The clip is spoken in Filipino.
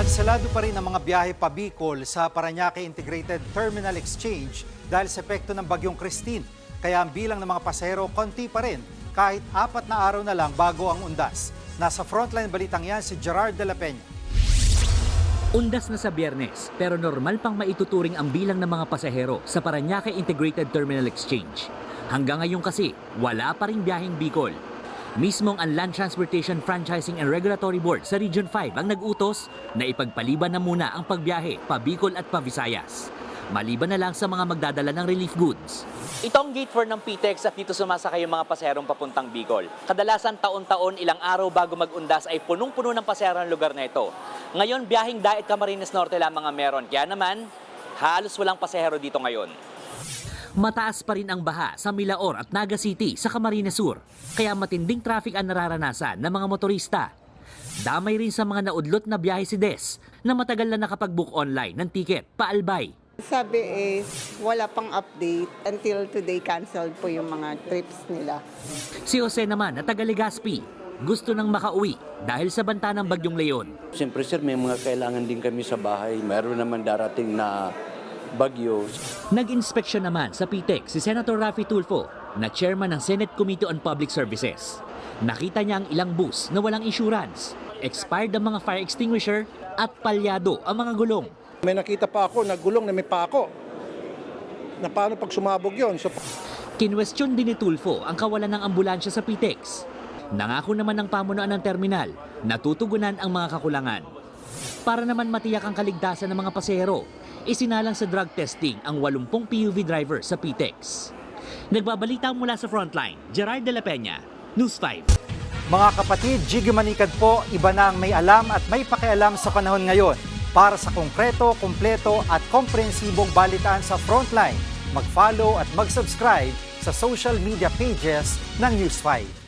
Kanselado pa rin ang mga biyahe pa Bicol sa Paranaque Integrated Terminal Exchange dahil sa epekto ng bagyong Christine. Kaya ang bilang ng mga pasahero konti pa rin kahit apat na araw na lang bago ang undas. Nasa frontline balitang yan si Gerard de la Peña. Undas na sa biyernes, pero normal pang maituturing ang bilang ng mga pasahero sa Paranaque Integrated Terminal Exchange. Hanggang ngayon kasi, wala pa rin biyaheng Bicol. Mismong ang Land Transportation Franchising and Regulatory Board sa Region 5 ang nag-utos na ipagpaliban na muna ang pagbiyahe pa Bicol at pa Visayas. Maliban na lang sa mga magdadala ng relief goods. Ito ang gate 4 ng PTEX at dito sumasakay yung mga paserong papuntang Bicol. Kadalasan taon-taon ilang araw bago mag-undas ay punong-puno ng pasero ang lugar na ito. Ngayon, biyaheng Daet Camarines Norte lamang ang meron. Kaya naman, halos walang pasahero dito ngayon. Mataas pa rin ang baha sa Milaor at Naga City sa Camarines Sur, kaya matinding traffic ang nararanasan ng mga motorista. Damay rin sa mga naudlot na biyahe si Des na matagal na nakapag-book online ng ticket pa Albay. Sabi is wala pang update until today canceled po yung mga trips nila. Si Jose naman na taga Legazpi, gusto nang makauwi dahil sa banta ng Bagyong Leon. Siyempre sir, may mga kailangan din kami sa bahay. Meron naman darating na bagyo. Nag-inspeksyon naman sa PTEC si Senator Raffy Tulfo na chairman ng Senate Committee on Public Services. Nakita niya ang ilang bus na walang insurance, expired ang mga fire extinguisher at palyado ang mga gulong. May nakita pa ako na gulong na may pako. Na paano pag sumabog yon? So, Kinwestiyon din ni Tulfo ang kawalan ng ambulansya sa PTEX. Nangako naman ng pamunuan ng terminal na tutugunan ang mga kakulangan. Para naman matiyak ang kaligtasan ng mga pasahero, isinalang sa drug testing ang 80 PUV driver sa PTEX. Nagbabalita mula sa frontline, Gerard de la Peña, News 5. Mga kapatid, Jiggy Manikad po, iba na ang may alam at may pakialam sa panahon ngayon. Para sa konkreto, kumpleto at komprehensibong balitaan sa Frontline, mag-follow at mag-subscribe sa social media pages ng News 5.